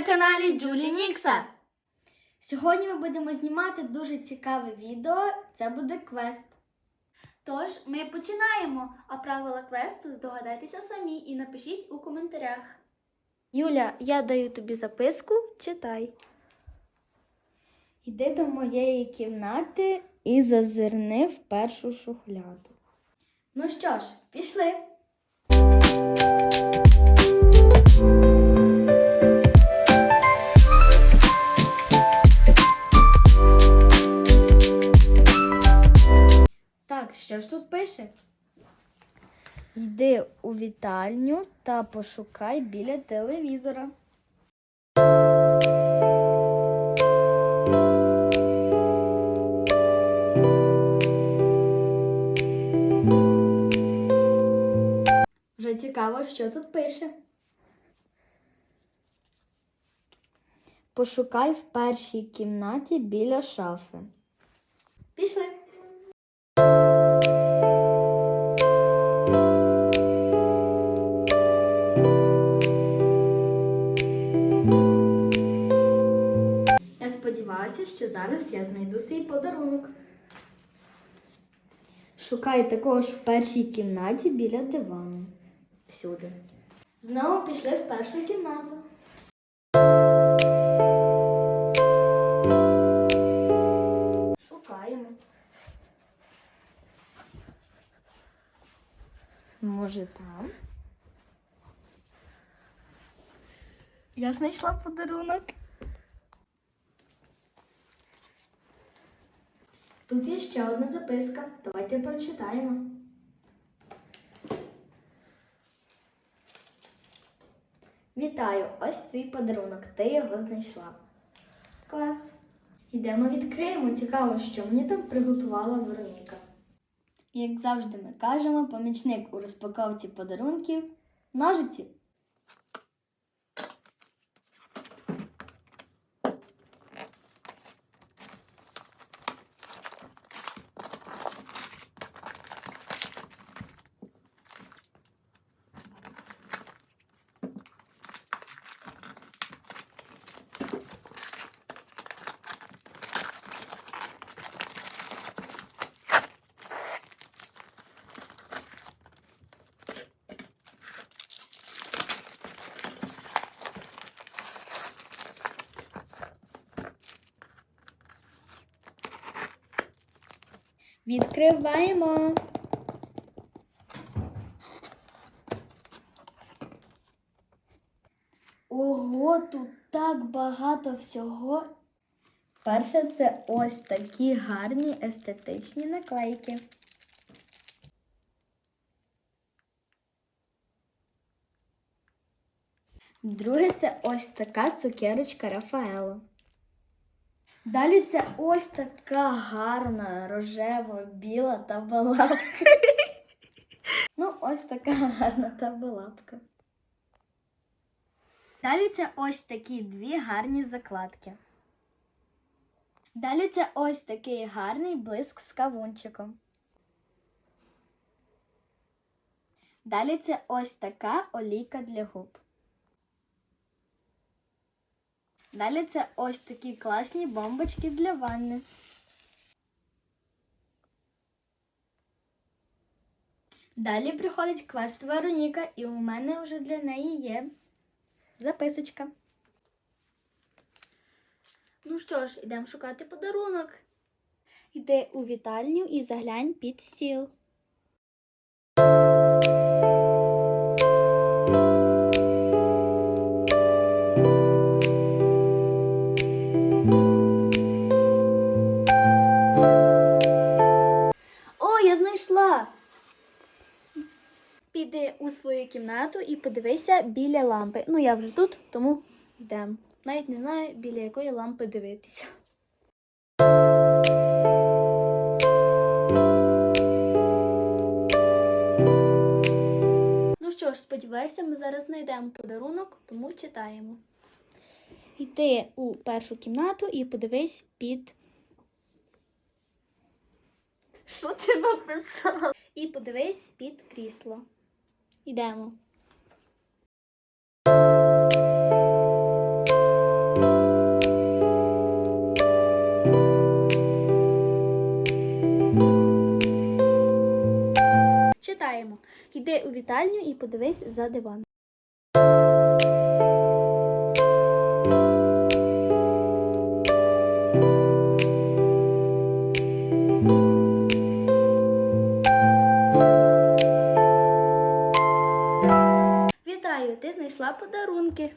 на каналі Джулі Нікса. Сьогодні ми будемо знімати дуже цікаве відео. Це буде квест. Тож ми починаємо. А правила квесту здогадайтеся самі і напишіть у коментарях. Юля, я даю тобі записку, читай. Йди до моєї кімнати і зазирни в першу шухляду. Ну що ж, пішли. Пише? Йди у вітальню та пошукай біля телевізора. Вже цікаво, що тут пише. Пошукай в першій кімнаті біля шафи. Пішли. Сподіваюся, що зараз я знайду свій подарунок. Шукай також в першій кімнаті біля дивану. Всюди. Знову пішли в першу кімнату. Шукаємо. Може там? Я знайшла подарунок. Тут є ще одна записка. Давайте прочитаємо. Вітаю! Ось твій подарунок. Ти його знайшла. Клас. Йдемо відкриємо. Цікаво, що мені там приготувала Вероніка. Як завжди ми кажемо, помічник у розпаковці подарунків ножиці. Відкриваємо. Ого, тут так багато всього. Перше, це ось такі гарні естетичні наклейки. Друге, це ось така цукерочка Рафаело. Далі це ось така гарна рожева, біла табалапка. Ну, ось така гарна табалапка. Далі це ось такі дві гарні закладки. Далі це ось такий гарний блиск з кавунчиком. Далі це ось така олійка для губ. Далі це ось такі класні бомбочки для ванни. Далі приходить квест Вероніка, і у мене вже для неї є записочка. Ну що ж, йдемо шукати подарунок. Йди у вітальню і заглянь під стіл. Свою кімнату і подивися біля лампи. Ну, я вже тут, тому йдемо. Навіть не знаю, біля якої лампи дивитися. Ну що ж, сподіваюся, ми зараз знайдемо подарунок, тому читаємо. Йди у першу кімнату і подивись під. Що ти написала? І подивись під крісло. Ідемо. Читаємо. Йди у вітальню і подивись за диван. Ти знайшла подарунки.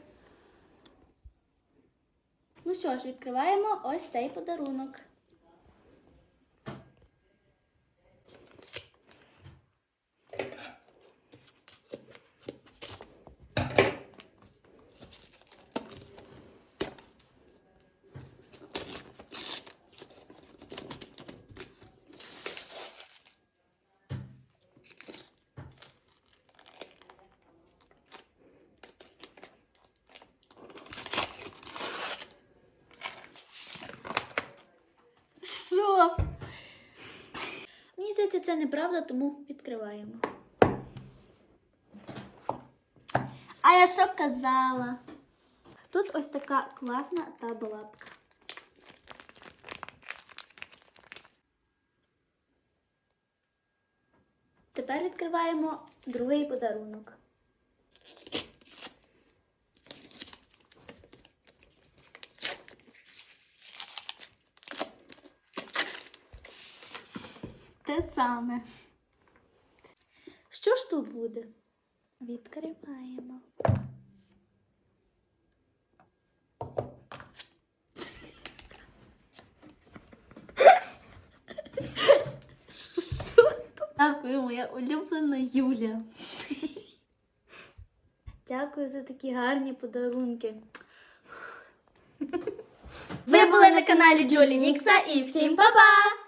Ну що ж, відкриваємо ось цей подарунок. Що? Мені здається, це неправда, тому відкриваємо. А я що казала? Тут ось така класна табалапка. Тепер відкриваємо другий подарунок. Саме. Що ж тут буде? Відкриваємо. Дякую, моя улюблена Юля. Дякую за такі гарні подарунки. Ви були на каналі Джолі Нікса і всім па-па!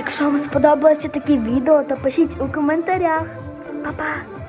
Якщо вам сподобалося таке відео, то пишіть у коментарях. Па-па!